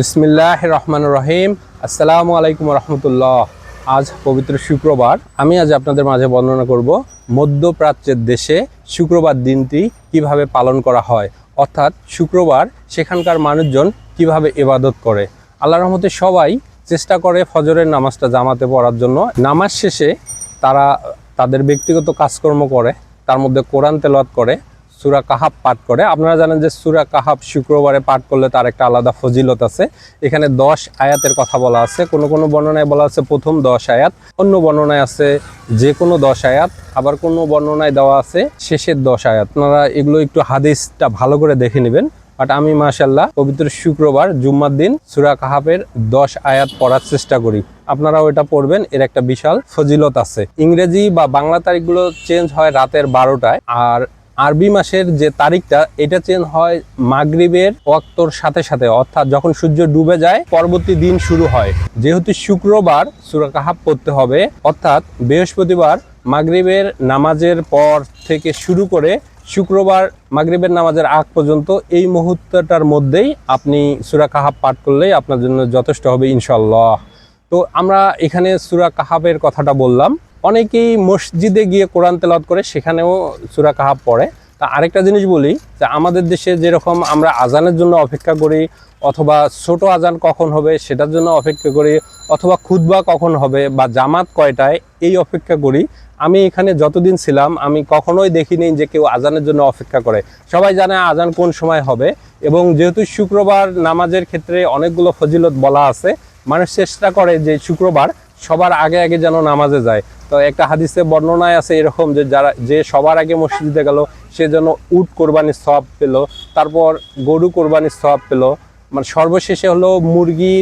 বিসমিল্লাহ রহমান রহিম। আসসালামু আলাইকুম রহমতুল্লাহ। আজ পবিত্র শুক্রবার। আমি আজ আপনাদের মাঝে বর্ণনা করব মধ্যপ্রাচ্যের দেশে শুক্রবার দিনটি কীভাবে পালন করা হয়। অর্থাৎ শুক্রবার সেখানকার মানুষজন কীভাবে ইবাদত করে। আল্লাহ রহমতে সবাই চেষ্টা করে ফজরের নামাজটা জামাতে পড়ার জন্য। নামাজ শেষে তারা তাদের ব্যক্তিগত কাজকর্ম করে, তার মধ্যে কোরআন তেলাওয়াত করে সুরা কাহাব পাঠ করে। আপনারা জানেন যে সুরা কাহাব শুক্রবারে পাঠ করলে তার একটা আলাদা ফজিলত আছে। এখানে দশ আয়াতের কথা বলা আছে। কোনো কোনো বর্ণনায় বলা আছে প্রথম দশ আয়াত, অন্য বর্ণনায় আছে যে কোনো দশ আয়াত, আবার কোনো বর্ণনায় দেওয়া আছে শেষের দশ আয়াত। আপনারা এগুলো একটু হাদিসটা ভালো করে দেখে নেবেন। বাট আমি মাশাল্লাহ পবিত্র শুক্রবার, জুম্মার দিন সুরা কাহাবের দশ আয়াত পড়ার চেষ্টা করি। আপনারাও এটা পড়বেন, এর একটা বিশাল ফজিলত আছে। ইংরেজি বা বাংলা তারিখগুলো চেঞ্জ হয় রাতের বারোটায়, আর আরবি মাসের যে তারিখটা, এটা চেঞ্জ হয় মাগরিবের ওয়াক্তর সাথে সাথে, অর্থাৎ যখন সূর্য ডুবে যায়, পরবর্তী দিন শুরু হয়। যেহেতু শুক্রবার, সুরা কাহাব পড়তে হবে, অর্থাৎ বৃহস্পতিবার মাগরিবের নামাজের পর থেকে শুরু করে শুক্রবার মাগরিবের নামাজের আগ পর্যন্ত, এই মুহূর্তটার মধ্যেই আপনি সুরা কাহাব পাঠ করলেই আপনার জন্য যথেষ্ট হবে ইনশাল্লাহ তো আমরা এখানে সুরা কাহাবের কথাটা বললাম। অনেকেই মসজিদে গিয়ে কোরআন তেলাওয়াত করে, সেখানেও সুরা কাহাব পড়ে। তা আরেকটা জিনিস বলি, যে আমাদের দেশে যেরকম আমরা আজানের জন্য অপেক্ষা করি, অথবা ছোট আজান কখন হবে সেটার জন্য অপেক্ষা করি, অথবা খুতবা কখন হবে বা জামাত কয়টায়, এই অপেক্ষা করি। আমি এখানে যতদিন ছিলাম, আমি কখনোই দেখিনি যে কেউ আজানের জন্য অপেক্ষা করে। সবাই জানে আজান কোন সময় হবে, এবং যেহেতু শুক্রবার নামাজের ক্ষেত্রে অনেকগুলো ফজিলত বলা আছে, মানুষ চেষ্টা করে যে শুক্রবার সবার আগে আগে যেন নামাজে যায়। তো একটা হাদিসে বর্ণনায় আছে এরকম যে যারা, যে সবার আগে মসজিদে গেল, সে যেন উট কোরবানির সব পেল, তারপর গরু কোরবানির সব পেল মানে সর্বশেষে হলো মুরগি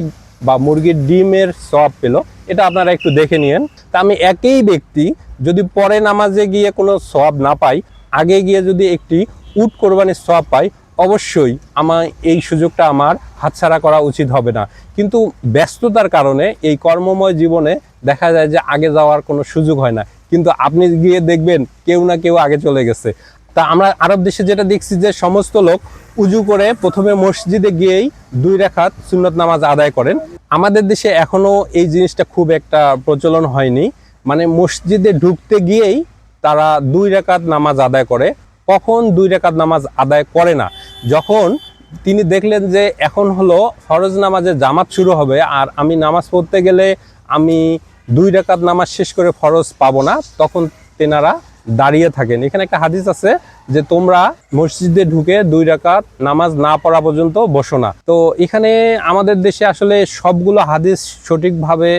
বা মুরগির ডিমের সব পেল। এটা আপনারা একটু দেখে নিয়েন। তা আমি একই ব্যক্তি যদি পরে নামাজে গিয়ে কোনো সব না পাই, আগে গিয়ে যদি একটি উট কোরবানির সব পাই অবশ্যই আমার এই সুযোগটা আমার হাতছাড়া করা উচিত হবে না। কিন্তু ব্যস্ততার কারণে এই কর্মময় জীবনে দেখা যায় যে আগে যাওয়ার কোনো সুযোগ হয় না। কিন্তু আপনি গিয়ে দেখবেন কেউ না কেউ আগে চলে গেছে। তা আমরা আরব দেশে যেটা দেখছি যে সমস্ত লোক উজু করে প্রথমে মসজিদে গিয়েই দুই রেখাত সুন্নত নামাজ আদায় করেন। আমাদের দেশে এখনও এই জিনিসটা খুব একটা প্রচলন হয়নি। মানে মসজিদে ঢুকতে গিয়েই তারা দুই রেখাত নামাজ আদায় করে। কখন দুই রেখাত নামাজ আদায় করে না। যখন তিনি দেখলেন যে এখন হলো ফরজ নামাজের জামাত শুরু হবে আর আমি নামাজ পড়তে গেলে আমি দুই রেখাত নামাজ শেষ করে ফরজ পাবো না, তখন তেনারা দাঁড়িয়ে থাকেন। এখানে একটা হাদিস আছে যে তোমরা মসজিদে ঢুকে দুই রাকাত নামাজ না পড়া পর্যন্ত বসো না। তো এখানে আমাদের দেশে আসলে সবগুলো হাদিস সঠিকভাবে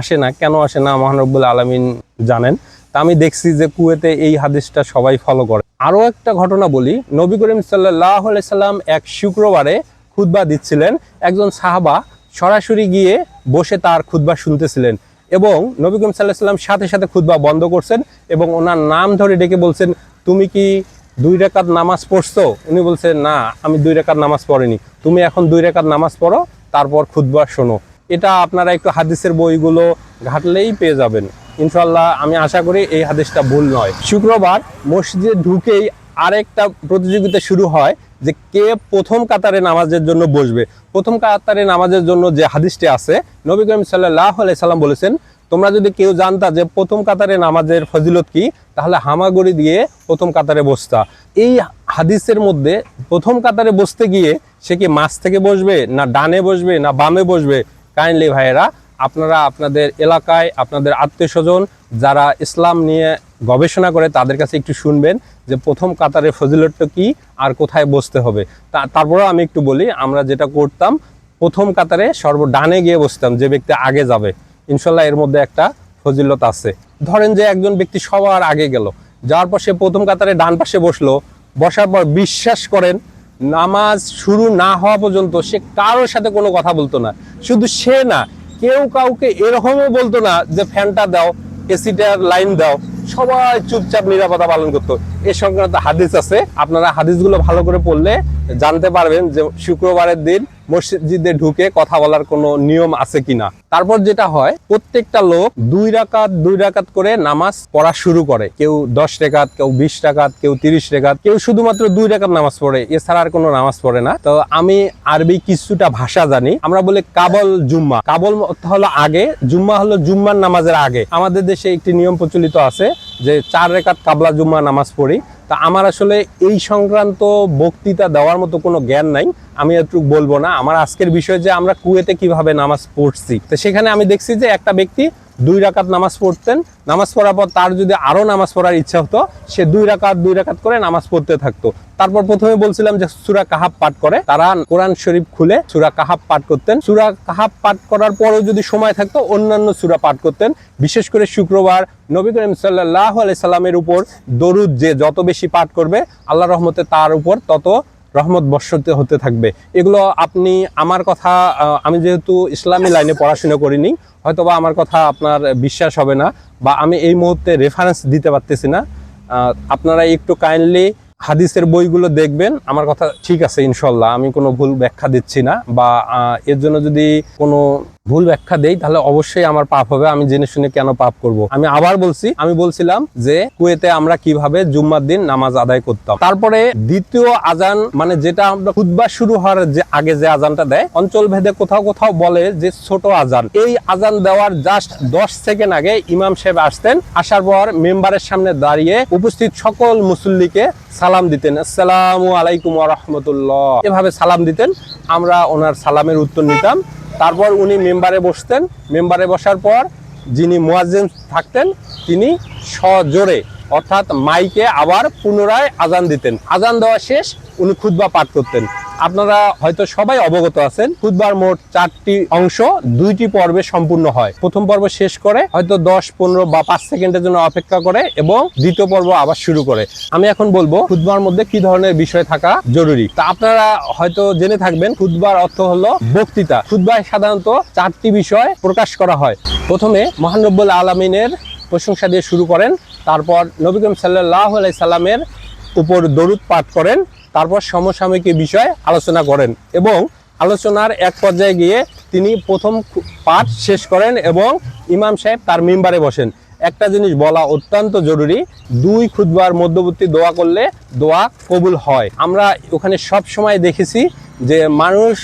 আসে না। কেন আসে না? মহানব্বুল আলমিন জানেন। তা আমি দেখছি যে কুয়েতে এই হাদিসটা সবাই ফলো করে। আরও একটা ঘটনা বলি। নবী করিম সাল্লাহ সাল্লাম এক শুক্রবারে খুতবা দিচ্ছিলেন। একজন সাহাবা সরাসরি গিয়ে বসে তার খুতবা শুনতেছিলেন এবং নবী করিম সাল্লাহ সাল্লাম সাথে সাথে খুতবা বন্ধ করছেন এবং ওনার নাম ধরে ডেকে বলছেন, তুমি কি দুই রেখাত নামাজ পড়ছো? উনি বলছেন, না, আমি দুই রেখাত নামাজ পড়িনি। তুমি এখন দুই রেখাত নামাজ পড়ো, তারপর খুতবা শোনো। এটা আপনারা একটু হাদিসের বইগুলো ঘাটলেই পেয়ে যাবেন। ইনশাল্লাহ আমি আশা করি এই হাদিসটা ভুল নয়। শুক্রবার মসজিদে ঢুকেই আরেকটা প্রতিযোগিতা শুরু হয় যে কে প্রথম কাতারে নামাজের জন্য বসবে। প্রথম কাতারে নামাজের জন্য যে হাদিসটি আছে, নবী করিম সাল্লাহ সাল্লাম বলেছেন, তোমরা যদি কেউ জানতা যে প্রথম কাতারে নামাজের ফজিলত কি, তাহলে হামাগুড়ি দিয়ে প্রথম কাতারে বসতা। এই হাদিসের মধ্যে প্রথম কাতারে বসতে গিয়ে সে কি মাছ থেকে বসবে, না ডানে বসবে, না বামে বসবে? কাইন্ডলি ভাইয়েরা আপনারা আপনাদের এলাকায় আপনাদের আত্মীয় স্বজন যারা ইসলাম নিয়ে গবেষণা করে তাদের কাছে একটু শুনবেন যে প্রথম কাতারের ফজিলতটা কি আর কোথায় বসতে হবে। তা, তারপরেও আমি একটু বলি, আমরা যেটা করতাম, প্রথম কাতারে সর্ব ডানে গিয়ে বসতাম যে ব্যক্তি আগে যাবে। ইনশাল্লাহ এর মধ্যে একটা ফজিলত আছে। ধরেন যে একজন ব্যক্তি সবার আগে গেল, যাওয়ার পর সে প্রথম কাতারে ডান পাশে বসল, বসার পর বিশ্বাস করেন, নামাজ শুরু না হওয়া পর্যন্ত সে কারোর সাথে কোনো কথা বলতো না। শুধু সে না কেউ কাউকে এরকমও বলতো না যে, ফ্যানটা দাও এসিটার লাইন দাও। সবাই চুপচাপ নিরাপত্তা পালন করতো। এ সংক্রান্ত হাদিস আছে। আপনারা হাদিসগুলো ভালো করে পড়লে জানতে পারবেন যে, শুক্রবারের দিন মসজিদে ঢুকে কথা বলার কোনো নিয়ম আছে কিনা? তারপর যেটা হয়, প্রত্যেকটা লোক দুই রাকাত দুই রাকাত করে নামাজ পড়া শুরু করে। কেউ দশ রেখাত কেউ বিশ টাকাত কেউ তিরিশ রেখাত কেউ শুধুমাত্র দুই রেখাত নামাজ পড়ে, এছাড়া আর কোনো নামাজ পড়ে না। তো আমি আরবি কিছুটা ভাষা জানি, আমরা বলি কাবল জুম্মা। কাবল হলো আগে, জুম্মা হলো জুম্মার নামাজের আগে। আমাদের দেশে একটি নিয়ম প্রচলিত আছে যে চার রেখাত কাবলা জুম্মা নামাজ পড়ি তা আমার আসলে এই সংক্রান্ত বক্তৃতা দেওয়ার মতো কোনো জ্ঞান নাই। আমি একটু বলব না। আমার আজকের বিষয় যে আমরা কুয়েতে কীভাবে নামাজ পড়ছি। তো সেখানে আমি দেখছি যে একটা ব্যক্তি দুই রাকাত নামাজ পড়তেন। নামাজ পড়ার পর তার যদি আরও নামাজ পড়ার ইচ্ছা হতো, সে দুই রাকাত দুই রাকাত করে নামাজ পড়তে থাকতো। তারপর প্রথমে বলছিলাম যে সুরা কাহাব পাঠ করে। তারা কোরআন শরীফ খুলে সুরা কাহাব পাঠ করতেন। সুরা কাহাব পাঠ করার পরেও যদি সময় থাকতো, অন্যান্য সুরা পাঠ করতেন। বিশেষ করে শুক্রবার নবী করিম সাল্লাহ সাল্লামের উপর দরুদ যে যত বেশি পাঠ করবে আল্লাহ রহমতে তার উপর তত রহমত বর্ষতে হতে থাকবে। এগুলো আপনি আমার কথা আমি যেহেতু ইসলামী লাইনে পড়াশোনা করিনি, হয়তোবা আমার কথা আপনার বিশ্বাস হবে না বা আমি এই মুহূর্তে রেফারেন্স দিতে পারতেছি না। আপনারা একটু কাইন্ডলি হাদিসের বইগুলো দেখবেন, আমার কথা ঠিক আছে ইনশাল্লাহ, আমি কোনো ভুল ব্যাখ্যা দিচ্ছি না বা এর জন্য যদি কোনো ভুল ব্যাখ্যা দেই, তাহলে অবশ্যই আমার পাপ হবে, আমি জেনে শুনে কেন পাপ করব? আমি আবার বলছি, আমি বলছিলাম যে কুয়েতে আমরা কীভাবে জুম্মার দিন নামাজ আদায় করতাম। তারপরে দ্বিতীয় আজান মানে যেটা আমরা খুতবা শুরু হওয়ার যে আগে যে আজানটা দেয় অঞ্চল ভেদে কোথাও কোথাও বলে যে ছোট আজান। এই আজান দেওয়ার জাস্ট দশ সেকেন্ড আগে ইমাম সাহেব আসতেন, আসার পর মেম্বারের সামনে দাঁড়িয়ে উপস্থিত সকল মুসল্লিকে সালাম দিতেন। আসসালামু আলাইকুম রহমতুল্লাহ। এভাবে সালাম দিতেন, আমরা ওনার সালামের উত্তর নিতাম। তারপর উনি মেম্বারে বসতেন। মেম্বারে বসার পর যিনি মোয়াজ্জেন থাকতেন তিনি সজোরে অর্থাৎ মাইকে আবার পুনরায় আজান দিতেন। আজান দেওয়া শেষ, উনি খুতবা পাঠ করতেন। আপনারা হয়তো সবাই অবগত আছেন, খুতবার মোট চারটি অংশ, দুইটি পর্বে সম্পূর্ণ হয়। প্রথম পর্ব শেষ করে হয়তো দশ, পনেরো বা পাঁচ সেকেন্ডের জন্য অপেক্ষা করে এবং দ্বিতীয় পর্ব আবার শুরু করে। আমি এখন বলব খুতবার মধ্যে কি ধরনের বিষয় থাকা জরুরি। তা আপনারা হয়তো জেনে থাকবেন, খুতবার অর্থ হলো বক্তৃতা। খুতবায় সাধারণত চারটি বিষয় প্রকাশ করা হয়। প্রথমে মহানব্বুল আলমিনের প্রশংসা দিয়ে শুরু করেন তারপর নবী করিম সাল্লাহ সাল্লামের উপর দরুদ পাঠ করেন, তারপর সমসাময়িক বিষয় আলোচনা করেন এবং আলোচনার এক পর্যায়ে গিয়ে তিনি প্রথম পাঠ শেষ করেন এবং ইমাম সাহেব তার মেম্বারে বসেন। একটা জিনিস বলা অত্যন্ত জরুরি, দুই খুদবার মধ্যবর্তী দোয়া করলে দোয়া কবুল হয়। আমরা ওখানে সব সময় দেখেছি যে মানুষ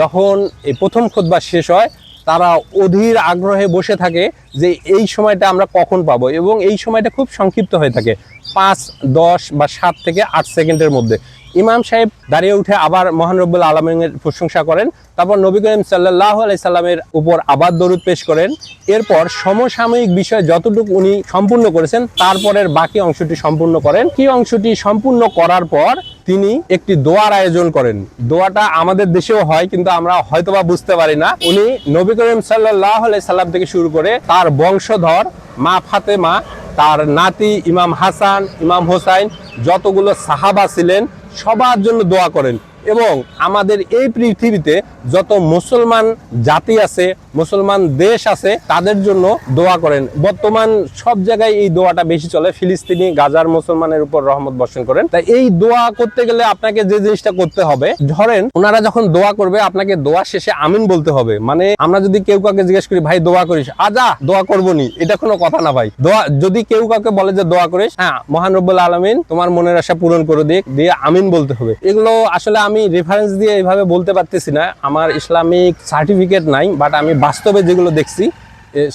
যখন এই প্রথম খুদবা শেষ হয় তারা অধীর আগ্রহে বসে থাকে যে এই সময়টা আমরা কখন পাবো এবং এই সময়টা খুব সংক্ষিপ্ত হয়ে থাকে পাঁচ, দশ বা সাত থেকে আট সেকেন্ডের মধ্যে। ইমাম সাহেব দাঁড়িয়ে উঠে আবার মহানরব্বুল আলমের প্রশংসা করেন। তারপর নবী করিম সাল্লাহ সাল্লামের উপর আবার দরুদ পেশ করেন। এরপর সমসাময়িক বিষয় যতটুকু উনি সম্পূর্ণ করেছেন, তারপরের বাকি অংশটি সম্পূর্ণ করেন। কি অংশটি সম্পূর্ণ করার পর তিনি একটি দোয়ার আয়োজন করেন। দোয়াটা আমাদের দেশেও হয়, কিন্তু আমরা হয়তোবা বুঝতে পারি না। উনি নবী করিম সাল্লাহ সাল্লাম থেকে শুরু করে তার বংশধর, মা ফাতেমা, তার নাতি ইমাম হাসান, ইমাম হোসাইন, যতগুলো সাহাবা ছিলেন সবার জন্য দোয়া করেন। এবং আমাদের এই পৃথিবীতে যত মুসলমান জাতি আছে, মুসলমান দেশ আছে, তাদের জন্য দোয়া করেন। বর্তমান সব জায়গায় এই দোয়াটা বেশি চলে। ফিলিস্তিনি, গাজার মুসলমানের উপর রহমত বর্ষণ করেন। তাই এই দোয়া করতে গেলে আপনাকে যে জিনিসটা করতে হবে, ধরেন ওনারা যখন দোয়া করবে, আপনাকে দোয়া শেষে আমিন বলতে হবে। মানে আমরা যদি কেউ কাউকে জিজ্ঞেস করি, ভাই, দোয়া করিস? আজা, দোয়া করব নি। এটা কোনো কথা না, ভাই। দোয়া, যদি কেউ কাউকে বলে যে, দোয়া করিস হ্যাঁ মহান রব্বুল আলমিন তোমার মনের আশা পূরণ করে দিক, দিয়ে আমিন বলতে হবে। এগুলো আসলে আমি রেফারেন্স দিয়ে এইভাবে বলতে পারতেছি না। আমার ইসলামিক সার্টিফিকেট নাই বাট আমি বাস্তবে যেগুলো দেখছি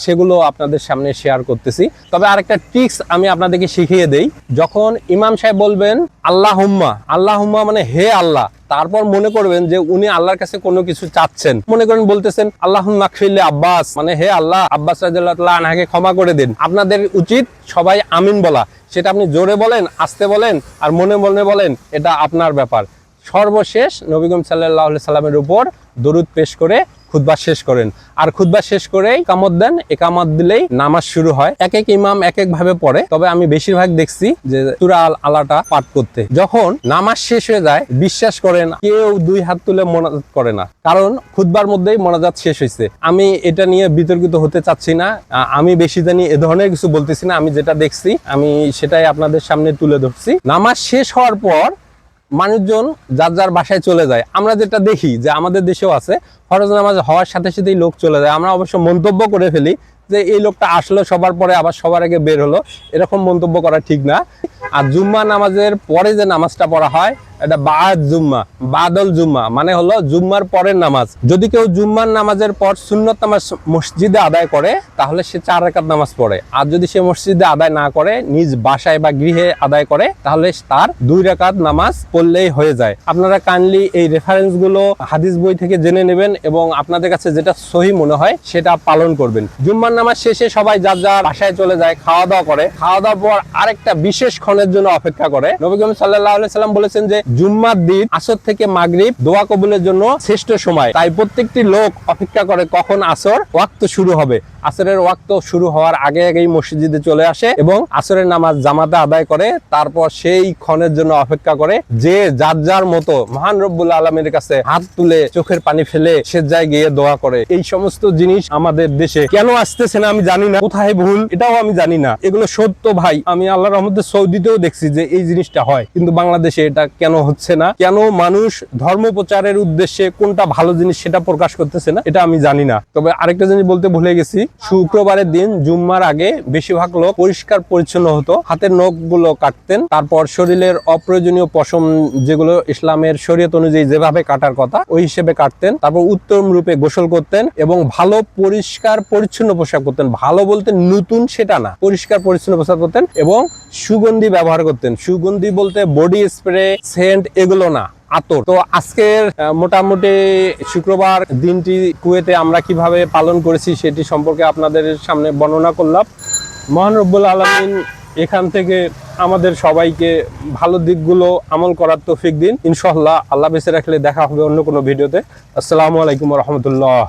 সেগুলো আপনাদের সামনে শেয়ার করতেছি। তবে আরেকটা ট্রিক্স আমি আপনাদেরকে শিখিয়ে দেই। যখন ইমাম সাহেব বলবেন আল্লাহ হুম্মা আল্লাহ হুম্মা মানে হে আল্লাহ, তারপর মনে করবেন যে উনি আল্লাহর কাছে কোনো কিছু চাচ্ছেন। মনে করেন বলতেছেন আল্লাহ মাকফিল্লে আব্বাস মানে হে আল্লাহ, আব্বাস রাজিয়াল্লাহ আনহাকে ক্ষমা করে দিন। আপনাদের উচিত সবাই আমিন বলা। সেটা আপনি জোরে বলেন, আস্তে বলেন, আর মনে মনে বলেন, এটা আপনার ব্যাপার। সর্বশেষ নবীগম সাল্লাহ সাল্লামের উপর দরুদ পেশ করে খুতবা শেষ করেন। আর খুতবা শেষ করেই কামত দেন, একামত দিলেই নামাজ শুরু হয়। এক এক ইমাম এক এক ভাবে পড়ে। তবে আমি বেশিরভাগ দেখছি যে আল আলাটা পাঠ করতে। যখন নামাজ শেষ হয়ে যায়, বিশ্বাস করেন কেউ দুই হাত তুলে মোনাজাত করে না। কারণ খুতবার মধ্যেই মোনাজাত শেষ হয়েছে আমি এটা নিয়ে বিতর্কিত হতে চাচ্ছি না। আমি বেশি জানি এ ধরনের কিছু বলতেছি না। আমি যেটা দেখছি, আমি সেটাই আপনাদের সামনে তুলে ধরছি। নামাজ শেষ হওয়ার পর মানুষজন যার যার বাসায় চলে যায়। আমরা যেটা দেখি যে আমাদের দেশেও আছে, ফরজ নামাজ হওয়ার সাথে সাথেই লোক চলে যায়। আমরা অবশ্য মন্তব্য করে ফেলি যে এই লোকটা আসলো সবার পরে, আবার সবার আগে বের হলো, এরকম মন্তব্য করা ঠিক না। আর জুম্মা নামাজের পরে যে নামাজটা পড়া হয়, এটা বাদ জুম্মা, বাদল জুম্মা মানে হলো জুম্মার পরের নামাজ। যদি কেউ জুম্মার নামাজের পর সুন্নত নামাজ মসজিদে আদায় করে, তাহলে সে চার রাকাত নামাজ পড়ে। আর যদি সে মসজিদে আদায় না করে, নিজ বাসায় বা গৃহে আদায় করে, তাহলে তার দুই রাকাত নামাজ পড়লেই হয়ে যায়। আপনারা কাইন্ডলি এই রেফারেন্সগুলো হাদিস বই থেকে জেনে নেবেন এবং আপনাদের কাছে যেটা সহি মনে হয়, সেটা পালন করবেন। জুম্মার নামাজ শেষে সবাই যার যার বাসায় চলে যায়, খাওয়া দাওয়া করে। খাওয়া দাওয়ার পর আরেকটা বিশেষ ক্ষণের জন্য অপেক্ষা করে। নবী করিম আলাইহি সাল্লাম বলেছেন যে, জুম্মার দিন, আসর থেকে মাগরিব দোয়া কবুলের জন্য শ্রেষ্ঠ সময়। তাই প্রত্যেকটি লোক অপেক্ষা করে কখন আসর ওয়াক্ত শুরু হবে। আসরের ওয়াক্ত শুরু হওয়ার আগে আগেই মসজিদে চলে আসে এবং আসরের নামাজ জামাতে আদায় করে, তারপর সেই ক্ষণের জন্য অপেক্ষা করে যে যার যার মতো মহান রব্বুল আলমের কাছে হাত তুলে চোখের পানি ফেলে সে যায় গিয়ে দোয়া করে। এই সমস্ত জিনিস আমাদের দেশে কেন আসতেছে না, আমি জানি না। কোথায় ভুল, এটাও আমি জানি না। এগুলো সত্য ভাই। আমি আল্লাহ রহমতে সৌদিতেও দেখছি যে এই জিনিসটা হয়। কিন্তু বাংলাদেশে এটা কেন হচ্ছে না? কেন মানুষ ধর্ম প্রচারের উদ্দেশ্যে কোনটা ভালো জিনিস সেটা প্রকাশ করতেছে না? এটা আমি জানি না। তবে আরেকটা জিনিস বলতে ভুলে গেছি। শুক্রবারের দিন জুম্মার আগে বেশিরভাগ লোক পরিষ্কার পরিচ্ছন্ন হতো। হাতের নখগুলো কাটতেন। তারপর শরীরের অপ্রয়োজনীয় পশম যেগুলো ইসলামের শরীয়ত অনুযায়ী যেভাবে কাটার কথা, ওই হিসেবে কাটতেন। তারপর উত্তম রূপে গোসল করতেন এবং ভালো পরিষ্কার পরিচ্ছন্ন পোশাক করতেন, ভালো বলতে নতুন সেটা না। পরিষ্কার, পরিচ্ছন্ন পোশাক করতেন এবং সুগন্ধি ব্যবহার করতেন। সুগন্ধি বলতে বডি স্প্রে, সেন্ট এগুলো না, আতর। তো আজকের মোটামুটি শুক্রবার দিনটি কুয়েতে আমরা কীভাবে পালন করেছি সেটি সম্পর্কে আপনাদের সামনে বর্ণনা করলাম। মহান রব্বুল আলমিন এখান থেকে আমাদের সবাইকে ভালো দিকগুলো আমল করার তৌফিক দিন। ইনশাল্লাহ আল্লাহ বেঁচে রাখলে দেখা হবে অন্য কোনো ভিডিওতে। আসসালামু আলাইকুম রহমতুল্লাহ।